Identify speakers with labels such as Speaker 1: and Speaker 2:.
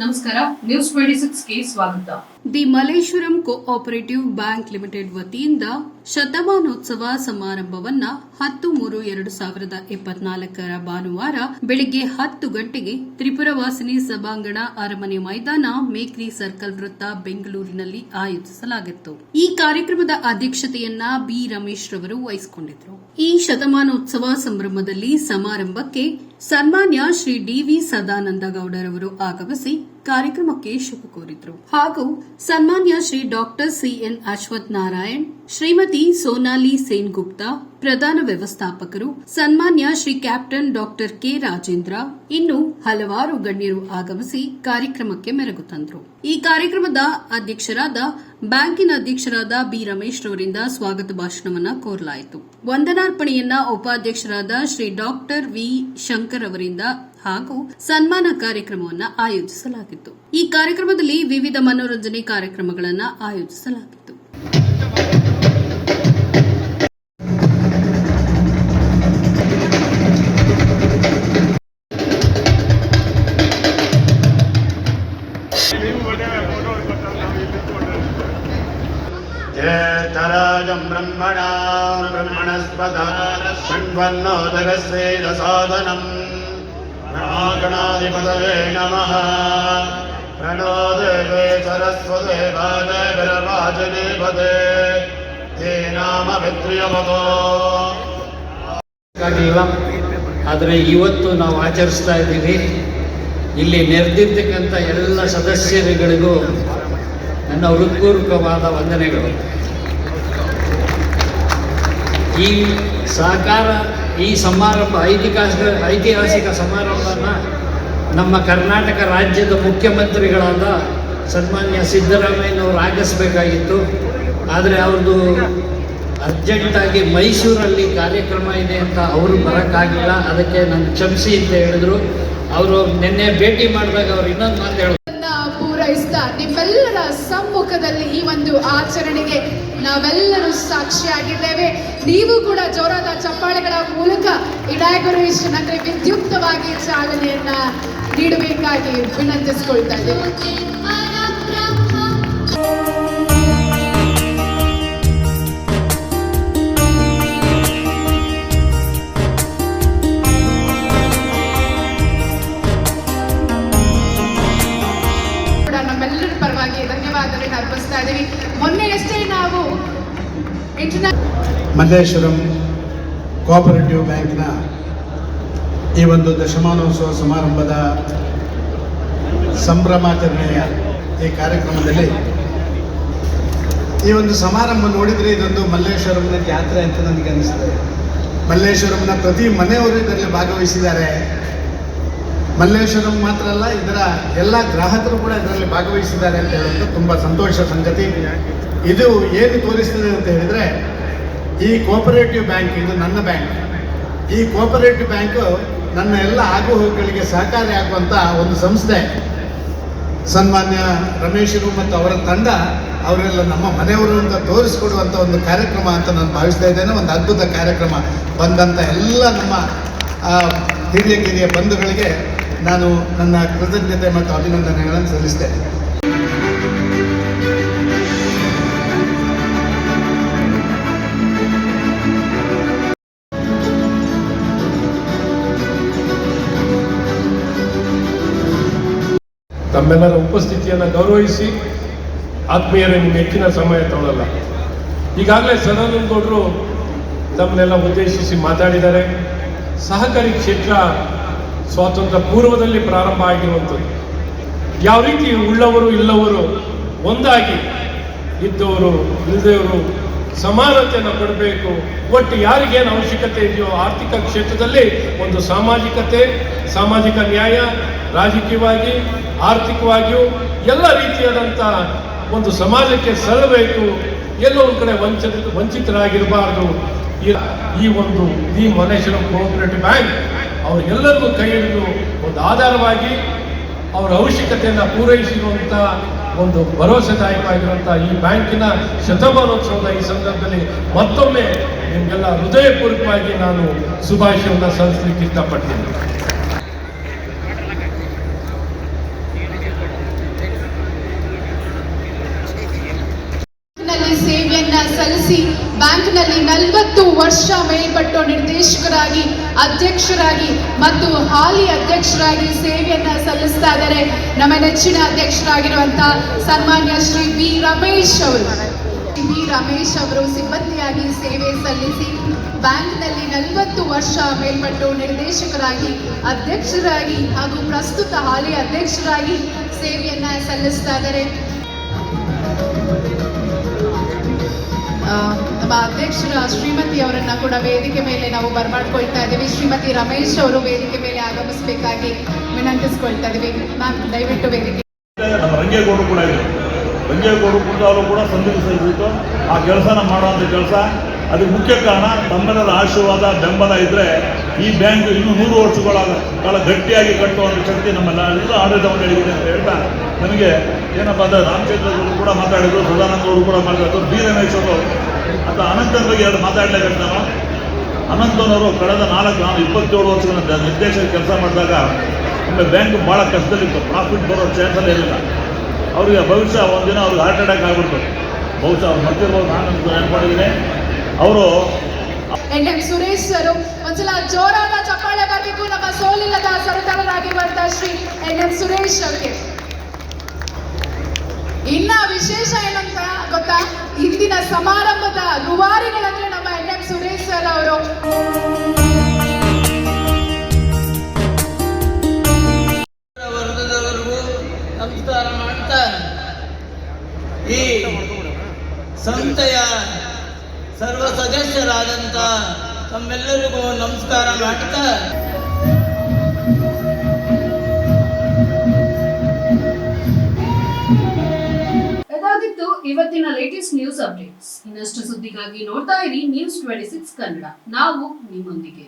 Speaker 1: ನಮಸ್ಕಾರ news twenty ಗೆ ಸ್ವಾಗತ.
Speaker 2: The Malleshwaram cooperative bank limited ವತಿಯಿಂದ ಶತಮಾನೋತ್ಸವ ಸಮಾರಂಭವನ್ನ ಹತ್ತು ಮೂರು ಎರಡು ಸಾವಿರದ ಇಪ್ಪತ್ನಾಲ್ಕರ ಭಾನುವಾರ ಬೆಳಿಗ್ಗೆ ಹತ್ತು ಗಂಟೆಗೆ ತ್ರಿಪುರವಾಸಿನಿ ಸಭಾಂಗಣ ಅರಮನೆ ಮೈದಾನ ಮೇಕ್ರಿ ಸರ್ಕಲ್ ವೃತ್ತ ಬೆಂಗಳೂರಿನಲ್ಲಿ ಆಯೋಜಿಸಲಾಗಿತ್ತು. ಈ ಕಾರ್ಯಕ್ರಮದ ಅಧ್ಯಕ್ಷತೆಯನ್ನ ಬಿ ರಮೇಶ್ ರವರು ವಹಿಸಿಕೊಂಡಿದ್ರು ಈ ಶತಮಾನೋತ್ಸವ ಸಂಭ್ರಮದಲ್ಲಿ ಸಮಾರಂಭಕ್ಕೆ ಸನ್ಮಾನ್ಯ ಶ್ರೀ ಡಿವಿ ಸದಾನಂದ ಗೌಡರವರು ಆಗಮಿಸಿ ಕಾರ್ಯಕ್ರಮಕ್ಕೆ ಶುಭ ಕೋರಿದ್ರು. ಹಾಗೂ ಸನ್ಮಾನ್ಯ ಶ್ರೀ ಡಾಕ್ಟರ್ ಸಿಎನ್ ಅಶ್ವಥ್ ನಾರಾಯಣ್, ಶ್ರೀಮತಿ ಸೋನಾಲಿ ಸೇನ್ ಗುಪ್ತಾ, ಪ್ರಧಾನ ವ್ಯವಸ್ಥಾಪಕರು, ಸನ್ಮಾನ್ಯ Shri captain doctor K. Rajendra, ಇನ್ನು ಹಲವಾರು ಗಣ್ಯರು ಆಗಮಿಸಿ ಕಾರ್ಯಕ್ರಮಕ್ಕೆ ಮೆರಗು ತಂದರು. ಈ ಕಾರ್ಯಕ್ರಮದ ಅಧ್ಯಕ್ಷರಾದ, ಬ್ಯಾಂಕಿನ ಅಧ್ಯಕ್ಷರಾದ ಬಿ. ರಮೇಶ್ ರವರಿಂದ ಸ್ವಾಗತ ಭಾಷಣವನ್ನ ಕೋರಲಾಯಿತು. ವಂದನಾರ್ಪಣೆಯನ್ನ ಉಪಾಧ್ಯಕ್ಷರಾದ ಶ್ರೀ ಡಾಕ್ಟರ್ ವಿ. ಶಂಕರ್ ಅವರಿಂದ ಹಾಗೂ ಸನ್ಮಾನ ಕಾರ್ಯಕ್ರಮವನ್ನ ಆಯೋಜಿಸಲಾಗಿತ್ತು ಈ ಕಾರ್ಯಕ್ರಮದಲ್ಲಿ ವಿವಿಧ ಮನೋರಂಜನೆ ಕಾರ್ಯಕ್ರಮಗಳನ್ನು ಆಯೋಜಿಸಲಾಗಿತ್ತು
Speaker 3: ज्येष्ठराजं ब्रह्मणां ब्रह्मणस्पदा शृण्वन्नोदगस्वेदसादनम् ब्रह्मागणाधिपतये नमः प्रणो देवे सरस्वते वाजगरवाजदेवते ते नाम वित्र्यमतो
Speaker 4: ಆಗಿಲ್ಲ ಆದರೆ ಇವತ್ತು ನಾವು ಆಚರಿಸ್ತಾ ಇದ್ದೀವಿ ಇಲ್ಲಿ ನೆರೆದಿರ್ತಕ್ಕಂಥ ಎಲ್ಲ ಸದಸ್ಯರುಗಳಿಗೂ ನನ್ನ ಹೃತ್ಪೂರ್ವಕವಾದ ವಂದನೆಗಳು ಈ ಸಹಕಾರ ಈ ಸಮಾರಂಭ, ಐತಿಹಾಸಿಕ ಐತಿಹಾಸಿಕ ಸಮಾರಂಭನ ನಮ್ಮ ಕರ್ನಾಟಕ ರಾಜ್ಯದ ಮುಖ್ಯಮಂತ್ರಿಗಳಾದ ಸನ್ಮಾನ್ಯ ಸಿದ್ದರಾಮಯ್ಯನವರು ಆಗಿಸಬೇಕಾಗಿತ್ತು. ಆದರೆ ಅವ್ರದ್ದು ಅರ್ಜೆಂಟಾಗಿ ಮೈಸೂರಲ್ಲಿ ಕಾರ್ಯಕ್ರಮ ಇದೆ ಅಂತ ಅವರು ಬರೋಕ್ಕಾಗಿಲ್ಲ. ಅದಕ್ಕೆ ನಾನು ಕ್ಷಮಿಸಿ ಅಂತ ಹೇಳಿದ್ರು. ಅವರು ನಿನ್ನೆ ಭೇಟಿ ಮಾಡಿದಾಗ ಅವ್ರು ಇನ್ನೊಂದು ಮಾತು ಹೇಳಿದ್ರು
Speaker 5: ಸಮ್ಮುಖದಲ್ಲಿ ಈ ಒಂದು ಆಚರಣೆಗೆ ನಾವೆಲ್ಲರೂ ಸಾಕ್ಷಿಯಾಗಿದ್ದೇವೆ. ನೀವು ಕೂಡ ಜೋರಾದ ಚಪ್ಪಾಳೆಗಳ ಮೂಲಕ ಇನಾಗ್ರೇಷನ್ ಅಂದರೆ ವಿದ್ಯುಕ್ತವಾಗಿ ಚಾಲನೆಯನ್ನ ನೀಡಬೇಕಾಗಿ ವಿನಂತಿಸಿಕೊಳ್ತಾ ಇದ್ದೇವೆ
Speaker 6: ಮಲ್ಲೇಶ್ವರಂ ಕೋಆಪರೇಟಿವ್ ಬ್ಯಾಂಕ್ನ ಈ ಒಂದು ದಶಮಾನೋತ್ಸವ ಸಮಾರಂಭದ ಸಂಭ್ರಮಾಚರಣೆಯ ಈ ಕಾರ್ಯಕ್ರಮದಲ್ಲಿ ಈ ಒಂದು ಸಮಾರಂಭ ನೋಡಿದರೆ ಇದೊಂದು ಮಲ್ಲೇಶ್ವರಂನ ಜಾತ್ರೆ ಅಂತ ನನಗೆ ಅನಿಸ್ತದೆ. ಮಲ್ಲೇಶ್ವರಂನ ಪ್ರತಿ ಮನೆಯವರು ಇದರಲ್ಲಿ ಭಾಗವಹಿಸಿದ್ದಾರೆ. ಮಲ್ಲೇಶ್ವರಂ ಮಾತ್ರ ಅಲ್ಲ, ಇದರ ಎಲ್ಲ ಗ್ರಾಹಕರು ಕೂಡ ಇದರಲ್ಲಿ ಭಾಗವಹಿಸಿದ್ದಾರೆ ಅಂತ ಹೇಳೋದು ತುಂಬ ಸಂತೋಷ ಸಂಗತಿ. ಇದು ಏನು ತೋರಿಸ್ತದೆ ಅಂತ ಹೇಳಿದರೆ, ಈ ಕೋಪರೇಟಿವ್ ಬ್ಯಾಂಕ್ ಇದು ನನ್ನ ಬ್ಯಾಂಕ್ ಈ ಕೋಪರೇಟಿವ್ ಬ್ಯಾಂಕು ನನ್ನ ಎಲ್ಲ ಆಗುಹೋಗುಗಳಿಗೆ ಸಹಕಾರಿ ಆಗುವಂಥ ಒಂದು ಸಂಸ್ಥೆ. ಸನ್ಮಾನ್ಯ ರಮೇಶರು ಮತ್ತು ಅವರ ತಂಡ ಅವರೆಲ್ಲ ನಮ್ಮ ಮನೆಯವರು ಅಂತ ತೋರಿಸ್ಕೊಡುವಂಥ ಒಂದು ಕಾರ್ಯಕ್ರಮ ಅಂತ ನಾನು ಭಾವಿಸ್ತಾ ಇದ್ದೇನೆ. ಒಂದು ಅದ್ಭುತ ಕಾರ್ಯಕ್ರಮ ಬಂದಂಥ ಎಲ್ಲ ನಮ್ಮ ಹಿರಿಯ ಕಿರಿಯ ಬಂಧುಗಳಿಗೆ ನಾನು ನನ್ನ ಕೃತಜ್ಞತೆ ಮತ್ತು ಅಭಿನಂದನೆಗಳನ್ನು ಸಲ್ಲಿಸ್ತೇನೆ.
Speaker 7: ತಮ್ಮೆಲ್ಲರ ಉಪಸ್ಥಿತಿಯನ್ನು ಗೌರವಿಸಿ ಆತ್ಮೀಯರೇ ನಿಮ್ಗೆ ಹೆಚ್ಚಿನ ಸಮಯ ತಗೊಳ್ಳಲ್ಲ ಈಗಾಗಲೇ ಸದಾನಂದ ಗೌಡರು ತಮ್ಮನ್ನೆಲ್ಲ ಉದ್ದೇಶಿಸಿ ಮಾತಾಡಿದ್ದಾರೆ. ಸಹಕಾರಿ ಕ್ಷೇತ್ರ ಸ್ವಾತಂತ್ರ್ಯ ಪೂರ್ವದಲ್ಲಿ ಪ್ರಾರಂಭ ಆಗಿರುವಂಥದ್ದು. ಯಾವ ರೀತಿ ಉಳ್ಳವರು ಇಲ್ಲವರು ಒಂದಾಗಿ ಇದ್ದವರು, ಇಲ್ಲದವರು ಸಮಾನತೆಯನ್ನು ಕೊಡಬೇಕು, ಒಟ್ಟು ಯಾರಿಗೇನು ಅವಶ್ಯಕತೆ ಇದೆಯೋ ಆರ್ಥಿಕ ಕ್ಷೇತ್ರದಲ್ಲಿ ಒಂದು ಸಾಮಾಜಿಕತೆ, ಸಾಮಾಜಿಕ ನ್ಯಾಯ, ರಾಜಕೀಯವಾಗಿ ಆರ್ಥಿಕವಾಗಿಯೂ ಎಲ್ಲ ರೀತಿಯಾದಂಥ ಒಂದು ಸಮಾಜಕ್ಕೆ ಸಲ್ಲಬೇಕು ಎಲ್ಲೋ ಒಂದು ಕಡೆ ವಂಚಿತ ವಂಚಿತರಾಗಿರಬಾರ್ದು. ಈ- ಒಂದು ದಿ ಮಲೇಶ್ವರಂ ಕೋಆಪರೇಟಿವ್ ಬ್ಯಾಂಕ್ ಅವರಿಗೆಲ್ಲರಿಗೂ ಕೈ ಹಿಡಿದು ಒಂದು ಆಧಾರವಾಗಿ ಅವರ ಅವಶ್ಯಕತೆಯನ್ನು ಪೂರೈಸಿರುವಂಥ ಒಂದು ಭರವಸೆದಾಯಕವಾಗಿರುವಂಥ ಈ ಬ್ಯಾಂಕಿನ ಶತಮಾನೋತ್ಸವದ ಈ ಸಂದರ್ಭದಲ್ಲಿ ಮತ್ತೊಮ್ಮೆ ನಿಮಗೆಲ್ಲ ಹೃದಯಪೂರ್ವಕವಾಗಿ ನಾನು ಶುಭಾಶಯವನ್ನು ಸಲ್ಲಿಸಲಿಕ್ಕೆ ಇಷ್ಟಪಡ್ತೀನಿ.
Speaker 5: ಬ್ಯಾಂಕ್ನಲ್ಲಿ ನಲವತ್ತು ವರ್ಷ ಮೇಲ್ಪಟ್ಟು ನಿರ್ದೇಶಕರಾಗಿ, ಅಧ್ಯಕ್ಷರಾಗಿ ಮತ್ತು ಹಾಲಿ ಅಧ್ಯಕ್ಷರಾಗಿ ಸೇವೆಯನ್ನು ಸಲ್ಲಿಸ್ತಾ ಇದ್ದಾರೆ. ನಮ್ಮ ನೆಚ್ಚಿನ ಅಧ್ಯಕ್ಷರಾಗಿರುವಂತಹ ಸನ್ಮಾನ್ಯ ಶ್ರೀ ಬಿ ರಮೇಶ್ ಅವರು. ಬಿ ರಮೇಶ್ ಅವರು ಸಿಬ್ಬಂದಿಯಾಗಿ ಸೇವೆ ಸಲ್ಲಿಸಿ ಬ್ಯಾಂಕ್ನಲ್ಲಿ ನಲವತ್ತು ವರ್ಷ ಮೇಲ್ಪಟ್ಟು ನಿರ್ದೇಶಕರಾಗಿ, ಅಧ್ಯಕ್ಷರಾಗಿ ಹಾಗೂ ಪ್ರಸ್ತುತ ಹಾಲಿ ಅಧ್ಯಕ್ಷರಾಗಿ ಸೇವೆಯನ್ನ ಸಲ್ಲಿಸ್ತಾ ಇದ್ದಾರೆ. ನಮ್ಮ ಅಧ್ಯಕ್ಷರ ಶ್ರೀಮತಿ ಅವರನ್ನ ಕೂಡ ವೇದಿಕೆ ಮೇಲೆ ನಾವು ಬರಮಾಡ್ಕೊಳ್ತಾ ಇದ್ದೀವಿ. ಶ್ರೀಮತಿ ರಮೇಶ್ ಅವರು ವೇದಿಕೆ ಮೇಲೆ ಆಗಮಿಸಬೇಕಾಗಿ ವಿನಂತಿಸ್ಕೊಳ್ತಾ ಇದ್ದೀವಿ. ಮ್ಯಾಮ್, ದಯವಿಟ್ಟು ವೇದಿಕೆ
Speaker 8: ನಮ್ಮ ರಂಗೇಗೌಡರು ಕೂಡ ಇದೆ ಕೂಡ ಅವರು ಕೂಡ ಆ ಕೆಲಸನ ಮಾಡುವಂಥ ಕೆಲಸ. ಅದಕ್ಕೆ ಮುಖ್ಯ ಕಾರಣ ತಮ್ಮೆಲ್ಲರ ಆಶೀರ್ವಾದ, ಬೆಂಬಲ ಇದ್ದರೆ ಈ ಬ್ಯಾಂಕ್ ಇನ್ನೂ ನೂರು ವರ್ಷಗಳ ಕಾಲ ಗಟ್ಟಿಯಾಗಿ ಕಟ್ಟುವಂಥ ಶಕ್ತಿ ನಮ್ಮೆಲ್ಲ ಎಲ್ಲ ಆಡಳಿತ ಮಂಡಳಿಗಿದೆ ಅಂತ ಹೇಳ್ತಾ ನನಗೆ ಏನಪ್ಪ ಅಂದರೆ ರಾಮಚಂದ್ರ ಅವರು ಕೂಡ ಮಾತಾಡಿದ್ರು, ಸದಾನಂದ ಅವರು ಕೂಡ ಮಾತಾಡಿದ್ರು, ಬಿ ಅವರು. ಅಂತ ಅನಂತನ ಬಗ್ಗೆ ಎರಡು ಮಾತಾಡಲೇಬೇಕು ನಾನು ಅನಂತನವರು ಕಳೆದ ನಾಲ್ಕು, ನಾನು ಇಪ್ಪತ್ತೇಳು ವರ್ಷಗಳ ನಿರ್ದೇಶಕ ಕೆಲಸ ಮಾಡಿದಾಗ ನಮ್ಮ ಬ್ಯಾಂಕ್ ಭಾಳ ಕಷ್ಟದಲ್ಲಿತ್ತು. ಪ್ರಾಫಿಟ್ ಬರೋ ಚಾನ್ಸಲ್ಲೇ ಇರಲಿಲ್ಲ. ಅವರಿಗೆ ಭವಿಷ್ಯ ಒಂದಿನ ಅವ್ರಿಗೆ ಹಾರ್ಟ್ ಅಟ್ಯಾಕ್ ಆಗ್ಬಿಡ್ತು. ಬಹುಶಃ ಅವ್ರು ಮರ್ತಿರ್ಬೋದು ನಾನು ಮಾಡಿದ್ದೀನಿ. ಅವರು
Speaker 5: ಸುರೇಶ್ ಸರ್ ಒಂದ್ಸಲ ಜೋರಾದ ಚಪ್ಪಾಳೆ ಬರಬೇಕು ನಮ್ಮ ಸೋಲಿಲ್ಲದ ಸರದಾರರಾಗಿರುವಂತಹ ಶ್ರೀ ಎನ್ ಎಂ ಸುರೇಶ್ ಅವರಿಗೆ. ಇನ್ನ ವಿಶೇಷ ಏನಂತ ಗೊತ್ತಾ? ಇಂದಿನ ಸಮಾರಂಭದ ರುವಾರಿಗಳಂದ್ರೆ ನಮ್ಮ ಎನ್ ಎಂ ಸುರೇಶ್ ಸರ್ ಅವರು.
Speaker 9: ನಮಸ್ಕಾರ ಈ ಸಂಸ್ಥೆಯ ಸರ್ವ ಸದಸ್ಯರಾದಂಥ ತಮ್ಮೆಲ್ಲರಿಗೂ ನಮಸ್ಕಾರ ಮಾಡ್ತಾ.
Speaker 1: ಇವತ್ತಿನ ಲೇಟೆಸ್ಟ್ ನ್ಯೂಸ್ ಅಪ್ಡೇಟ್ಸ್ ಇನ್ನಷ್ಟು ಸುದ್ದಿಗಾಗಿ ನೋಡ್ತಾ ಇರಿ ನ್ಯೂಸ್ ಟ್ವೆಂಟಿ ಸಿಕ್ಸ್ ಕನ್ನಡ. ನಾವು ನಿಮ್ಮೊಂದಿಗೆ.